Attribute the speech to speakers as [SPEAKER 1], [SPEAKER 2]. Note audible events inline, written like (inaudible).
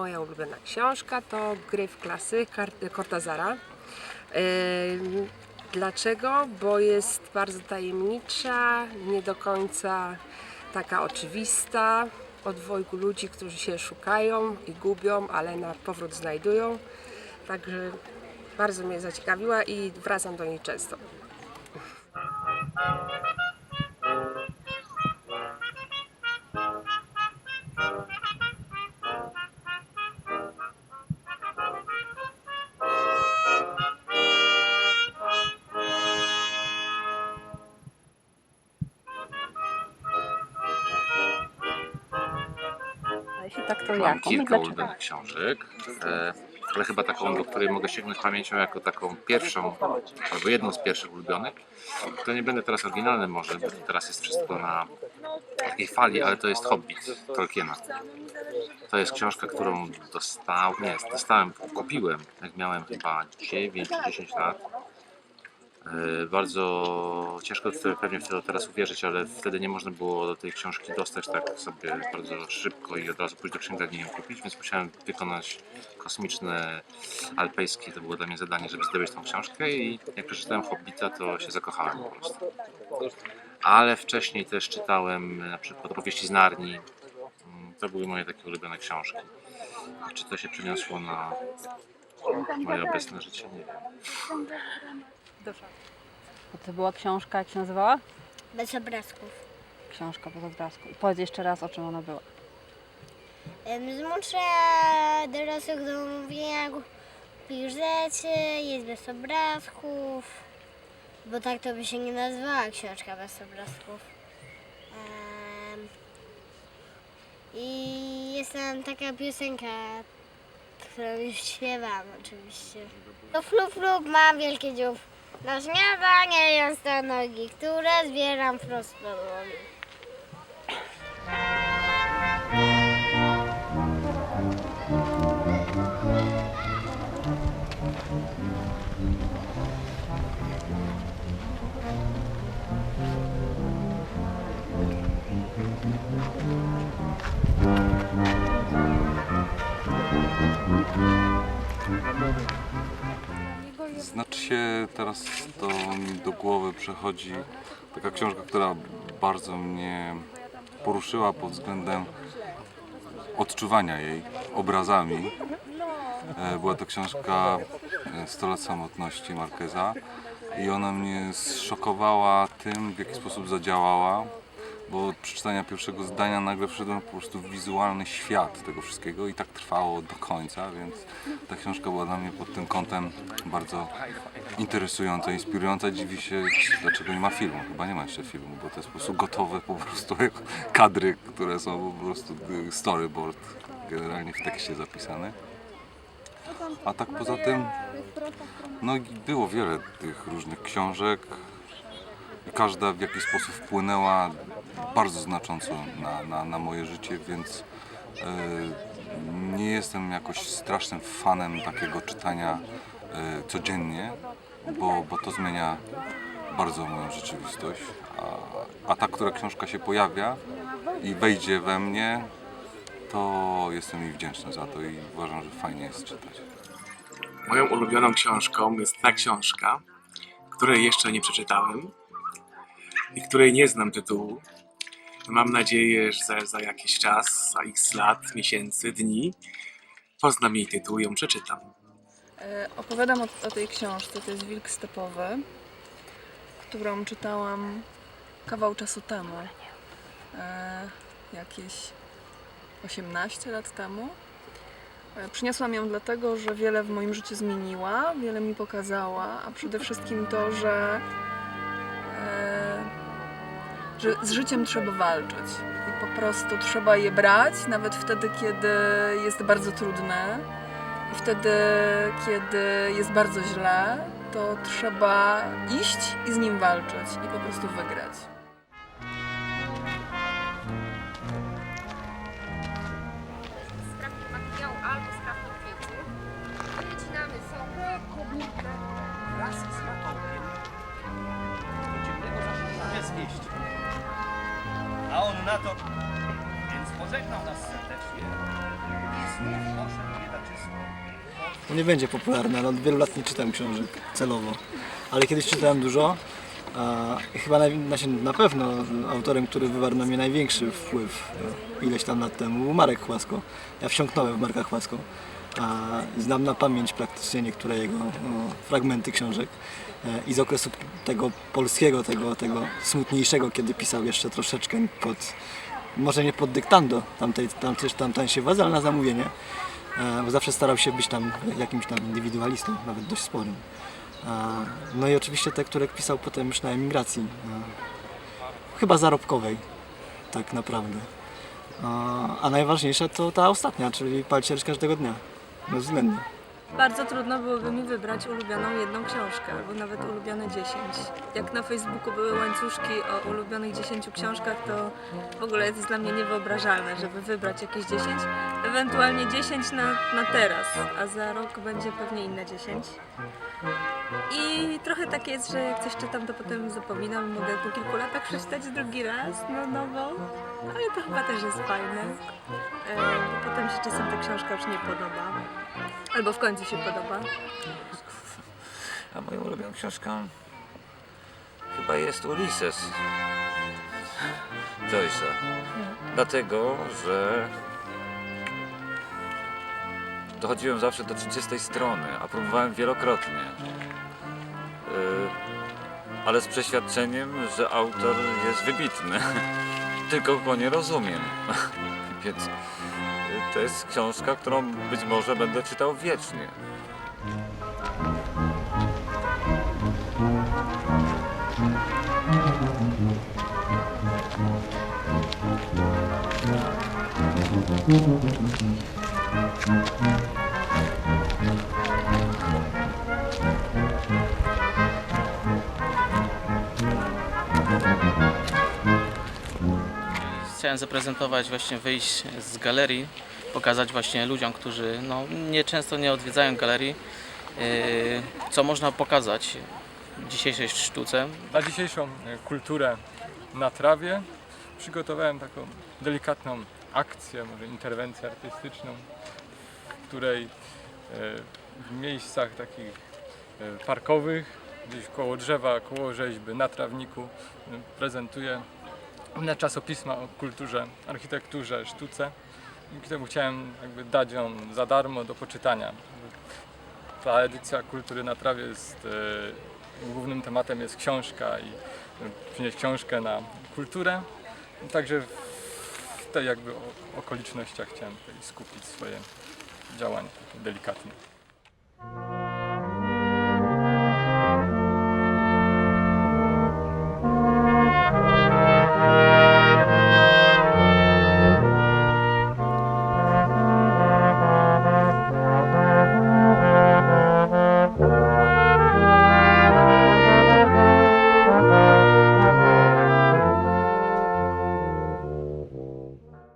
[SPEAKER 1] moja ulubiona książka to Gry w klasy Cortazara. Dlaczego? Bo jest bardzo tajemnicza, nie do końca taka oczywista, o dwojgu ludzi, którzy się szukają i gubią, ale na powrót znajdują. Także bardzo mnie zaciekawiła i wracam do niej często.
[SPEAKER 2] Tak, to
[SPEAKER 3] Mam kilka ulubionych książek, e, ale chyba taką, do której mogę sięgnąć pamięcią jako taką pierwszą, albo jedną z pierwszych ulubionych. To nie będę teraz oryginalny może, bo teraz jest wszystko na takiej fali, ale to jest Hobbit Tolkiena. To jest książka, którą dostałem, nie, dostałem, kupiłem, jak miałem chyba 9 czy 10 lat. E, Bardzo ciężko pewnie w to teraz uwierzyć, ale wtedy nie można było do tej książki dostać tak sobie bardzo szybko i od razu pójść do księgarni i ją kupić, więc musiałem wykonać kosmiczne alpejskie, to było dla mnie zadanie, żeby zdobyć tą książkę i jak przeczytałem Hobbita, to się zakochałem po prostu. Ale wcześniej też czytałem na przykład opowieści z Narni. Mm, To były moje takie ulubione książki. Czy to się przeniosło na moje obecne życie? Nie wiem.
[SPEAKER 2] Bo to była książka, jak się nazywała?
[SPEAKER 4] Bez obrazków.
[SPEAKER 2] Książka bez obrazku. I powiedz jeszcze raz, o czym ona była.
[SPEAKER 4] Zmuszę dorosłych do mówienia głupich rzeczy, jest bez obrazków, bo tak to by się nie nazywała książka bez obrazków. I jest tam taka piosenka, którą już śpiewam oczywiście. To flup flup mam wielkie dziób. Na śniadanie jest te nogi, które zbieram wprost podłogi.
[SPEAKER 5] Znaczy teraz to mi do głowy przechodzi taka książka, która bardzo mnie poruszyła pod względem odczuwania jej obrazami. E, Była to książka e, 100 lat samotności Marqueza i ona mnie zszokowała tym, w jaki sposób zadziałała, bo od przeczytania pierwszego zdania nagle wszedłem po prostu w wizualny świat tego wszystkiego i tak trwało do końca, więc ta książka była dla mnie pod tym kątem bardzo interesująca, inspirująca. Dziwi się, dlaczego nie ma filmu. Chyba nie ma jeszcze filmu, bo to jest po prostu gotowe po prostu kadry, które są po prostu y, storyboard generalnie w tekście zapisane. A tak poza tym, no było wiele tych różnych książek. Każda w jakiś sposób wpłynęła bardzo znacząco na, na, na moje życie, więc e, nie jestem jakoś strasznym fanem takiego czytania e, codziennie, bo, bo to zmienia bardzo moją rzeczywistość. A, a ta, która książka się pojawia i wejdzie we mnie, to jestem jej wdzięczny za to i uważam, że fajnie jest czytać.
[SPEAKER 6] Moją ulubioną książką jest ta książka, której jeszcze nie przeczytałem i której nie znam tytułu. Mam nadzieję, że za, za jakiś czas, za x lat, miesięcy, dni poznam jej tytuł i ją przeczytam.
[SPEAKER 7] E, Opowiadam o, o tej książce, to jest Wilk Stepowy, którą czytałam kawał czasu temu. E, jakieś 18 lat temu. E, Przyniosłam ją dlatego, że wiele w moim życiu zmieniła, wiele mi pokazała, a przede wszystkim to, że, że z życiem trzeba walczyć. I po prostu trzeba je brać, nawet wtedy, kiedy jest bardzo trudne. I wtedy, kiedy jest bardzo źle, to trzeba iść i z nim walczyć i po prostu wygrać.
[SPEAKER 8] Codziennego zatrzymania zwieść. A on na to, więc może No nie będzie popularny, ale od wielu lat nie czytam książek celowo. Ale kiedyś czytałem dużo. A chyba na, na, na pewno autorem, który wywarł na mnie największy wpływ e, ileś tam lat temu był Marek Chłasko. Ja wsiąknąłem w Marka Chłasko. A znam na pamięć praktycznie niektóre jego fragmenty książek. E, I z okresu tego polskiego, tego, tego smutniejszego, kiedy pisał jeszcze troszeczkę pod, może nie pod dyktando tamtej, tamtej, tamtej się władzy, ale na zamówienie. E, bo zawsze starał się być tam jakimś tam indywidualistą, nawet dość sporym. E, No i oczywiście te, które pisał potem już na emigracji, chyba zarobkowej, tak naprawdę. A najważniejsza to ta ostatnia, czyli palcierz każdego dnia, bezwzględnie.
[SPEAKER 9] Bardzo trudno byłoby mi wybrać ulubioną jedną książkę, albo nawet ulubione 10. Jak na Facebooku były łańcuszki o ulubionych 10 książkach, to w ogóle jest dla mnie niewyobrażalne, żeby wybrać jakieś 10. Ewentualnie 10 na, na teraz, a za rok będzie pewnie inne 10. I trochę tak jest, że jak coś czytam, to potem zapominam, mogę po kilku latach przeczytać drugi raz na nowo, ale to chyba też jest fajne. E, potem się czasem ta książka już nie podoba. Albo w końcu się podoba.
[SPEAKER 10] A moją ulubioną książką chyba jest Ulises Joyce'a. Dlatego, że dochodziłem zawsze do 30 strony, a próbowałem wielokrotnie. Yy, ale z przeświadczeniem, że autor jest wybitny. (laughs) Tylko go nie rozumiem. (laughs) Więc to jest książka, którą być może będę czytał wiecznie.
[SPEAKER 11] Chciałem zaprezentować, właśnie wyjść z galerii, pokazać właśnie ludziom, którzy no, nie, często nie odwiedzają galerii, yy, co można pokazać w dzisiejszej sztuce.
[SPEAKER 12] Na dzisiejszą e, kulturę na trawie przygotowałem taką delikatną akcję, może interwencję artystyczną, w której e, w miejscach takich e, parkowych, gdzieś koło drzewa, koło rzeźby, na trawniku prezentuję na czasopisma o kulturze, architekturze, sztuce, temu chciałem dać ją za darmo do poczytania. Ta edycja Kultury na trawie jest e, głównym tematem jest książka i przynieść książkę na kulturę. Także w tej jakby okolicznościach chciałem skupić swoje działania takie delikatne.